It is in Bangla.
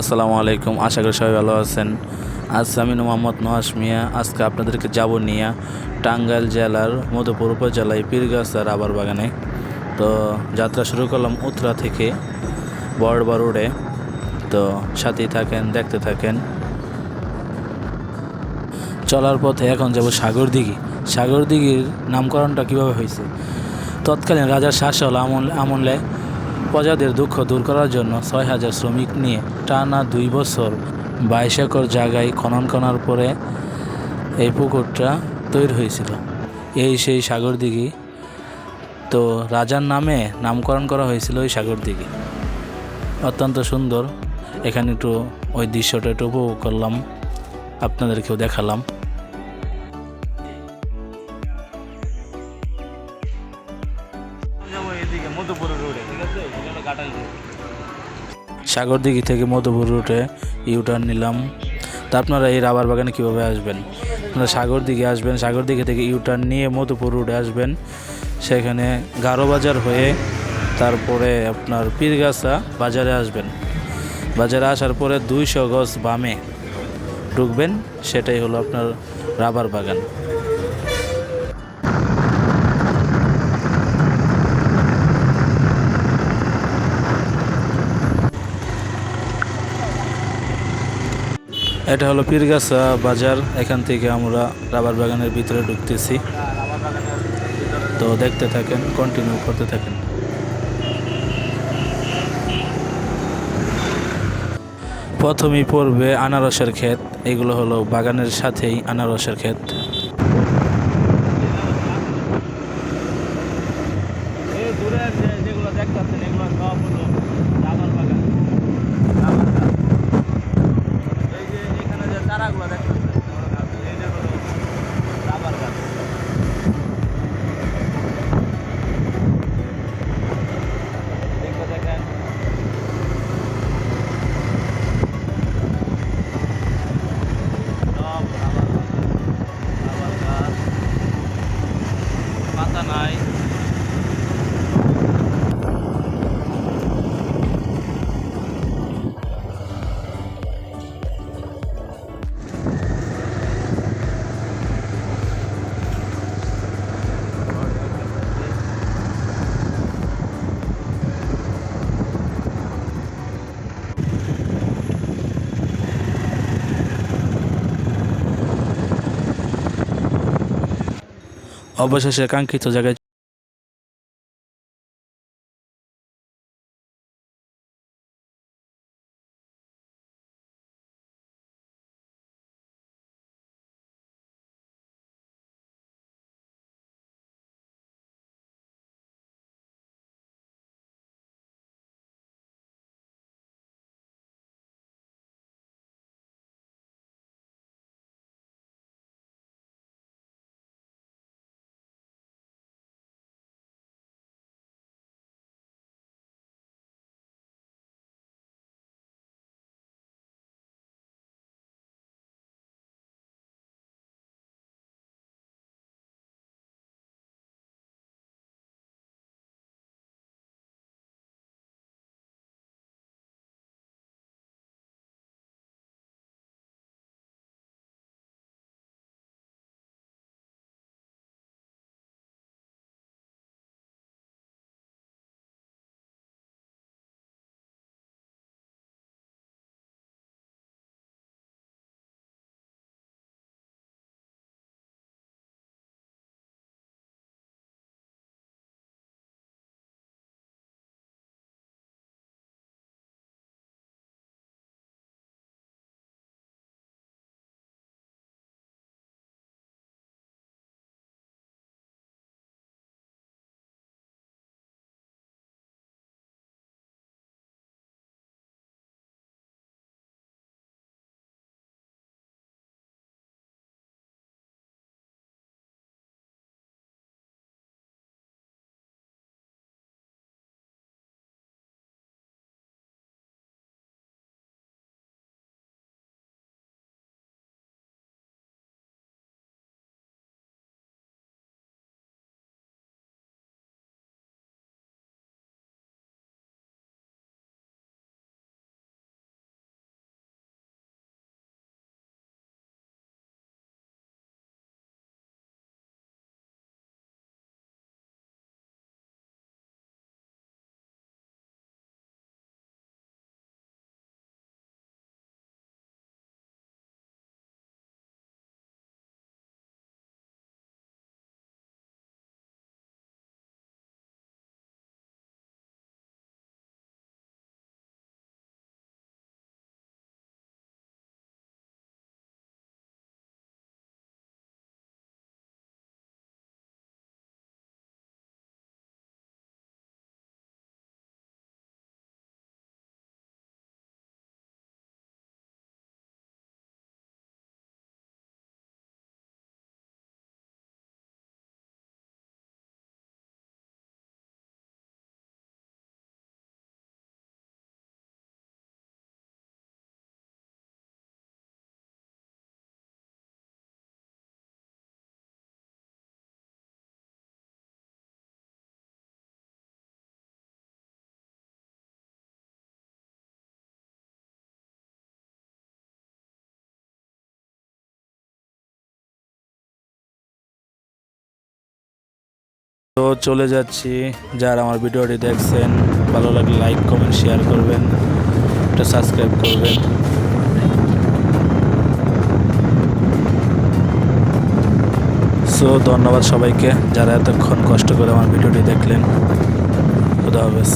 আসসালামু আলাইকুম, আশা করি সবাই ভালো আছেন। আজ আমি মোহাম্মদ নহাস মিয়া, আজকে আপনাদেরকে যাব নিয়ে টাঙ্গাইল জেলার মধুপুর উপজেলায় পীরগাছা রাবার বাগানে। তো যাত্রা শুরু করলাম উত্তরা থেকে বড়বা রোডে। তো সাথেই থাকেন, দেখতে থাকেন। চলার পথে এখন যাব সাগর দিঘি সাগর দিঘির নামকরণটা কীভাবে হয়েছে? তৎকালীন রাজার শাসল আমল আমলে প্রজাদের দুঃখ দূর করার জন্য ছয় হাজার শ্রমিক নিয়ে টানা দুই বছর বাইশ একর জায়গায় খনন করার পরে এই পুকুরটা তৈরি হয়েছিল। এই সেই সাগর দিঘি তো রাজার নামে নামকরণ করা হয়েছিল ওই সাগর দিঘি অত্যন্ত সুন্দর। এখানে একটু ওই দৃশ্যটা একটু উপভোগ করলাম। আপনাদেরকেও দেখালাম। সাগর দিঘি থেকে মধুপুর রুটে ইউটার্ন নিলাম। তা আপনারা এই রাবার বাগানে কীভাবে আসবেন? আপনারা সাগর দিঘি আসবেন সাগর দিঘি থেকে ইউটার্ন নিয়ে মধুপুর রুটে আসবেন। সেখানে গারো বাজার হয়ে তারপরে আপনার পীরগাছা বাজারে আসবেন। বাজারে আসার পরে দুইশো গজ বামে ঢুকবেন, সেটাই হলো আপনার রাবার বাগান। এটা হলো পীরগাছা বাজার। এখান থেকে আমরা রাবার বাগানের ভিতরে ঢুকতেছি। তো দেখতে থাকেন কন্টিনিউ করতে থাকেন। প্রথমেই পড়বে আনারসের ক্ষেত। এগুলো হলো বাগানের সাথেই আনারসের ক্ষেত। অবশেষে কাঙ্ক্ষিত জায়গায় তো চলে যাচ্ছি। যারা আমার ভিডিওটি দেখছেন, ভালো লাগলে লাইক কমেন্ট শেয়ার করবেন, একটা সাবস্ক্রাইব করবেন। সো ধন্যবাদ সবাইকে যারা এতক্ষণ কষ্ট করে আমার ভিডিওটি দেখলেন। খুদা হাফেজ।